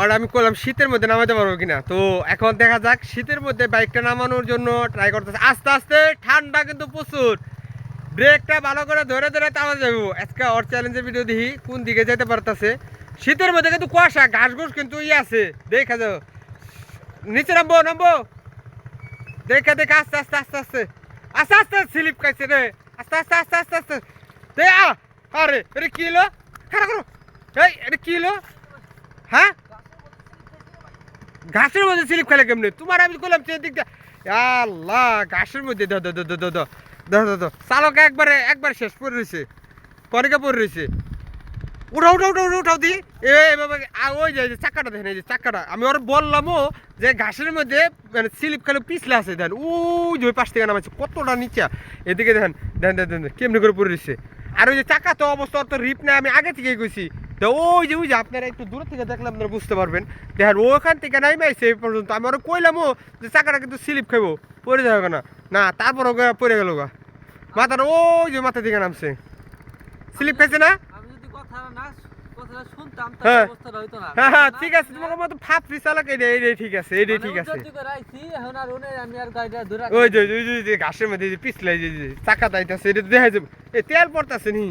আর আমি করলাম শীতের মধ্যে নামাতে পারব কিনা? তো এখন দেখা যাক, শীতের মধ্যে বাইকটা নামানোর জন্য ট্রাই করতেছে। আস্তে আস্তে, ঠান্ডা কিন্তু প্রচুর। ব্রেকটা ভালো করে ধরে ধরে তামা যাব আজকে ওর চ্যালেঞ্জের ভিডিও দেখি, কোন দিকে যেতে পারতেছে। শীতের মধ্যে কিন্তু কুয়াশা ঘাস ঘুষ কিন্তু ইয়ে আছে। দেখা যাও নিচে নামবো নামবো। দেখে দেখে, আস্তে আস্তে আস্তে আস্তে। আস্তে আস্তে, স্লিপ খাইছে রে। আস্তে আস্তে আস্তে আস্তে আস্তে। দে আরে, এটা কি হলো? খারাপ এই, এটা কি হলো? হ্যাঁ গাছের মধ্যে স্লিপ খেলে কেমনি? তোমার আমি করলাম সেদিক আল্লাহ, গাছের মধ্যে দ দো দো দো দো দো চালক একবারে, একবার শেষ পড়ে রয়েছে কনেকে পড়ে রয়েছে উঠাও উঠাও উঠাও উঠাও দি। এভাবে ওই যে চাকাটা দেখেন, এই যে চাকাটা। আমি ওর বললামও যে ঘাসের মধ্যে মানে স্লিপ খেলে পিছলে আছে, দেখেন। ওই যে ওই পাশ থেকে নামাচ্ছে কতটা নিচে। এদিকে দেখেন দেখেন দেখেন কেমনি করে পড়ে রয়েছে আর ওই যে চাকা তো অবস্থা তো রিপ না, আমি আগে থেকে গেছি তো ওই যে ওই যে আপনারা একটু দূর থেকে দেখলে আপনারা বুঝতে পারবেন। দেখেন ওখান থেকে নাই মাইছে এই পর্যন্ত। আমি ওরা কইলামও যে চাকাটা কিন্তু স্লিপ খাইবো। পড়ে যাবে না না তারপর ওকে পড়ে গেল গা। মাথাটা ওই যে মাথা থেকে নামছে। স্লিপ খাইছে না? হ্যাঁ। হ্যাঁ হ্যাঁ ঠিক আছে মতো ফাপ এইটাই এইটাই ঠিক আছে এইটাই ঠিক আছে। ওই যে ঘাসের মধ্যে পিছলাই যে চাকা তাইতাছে এটা দেখা যাবে। তেল পড়তাছে নি।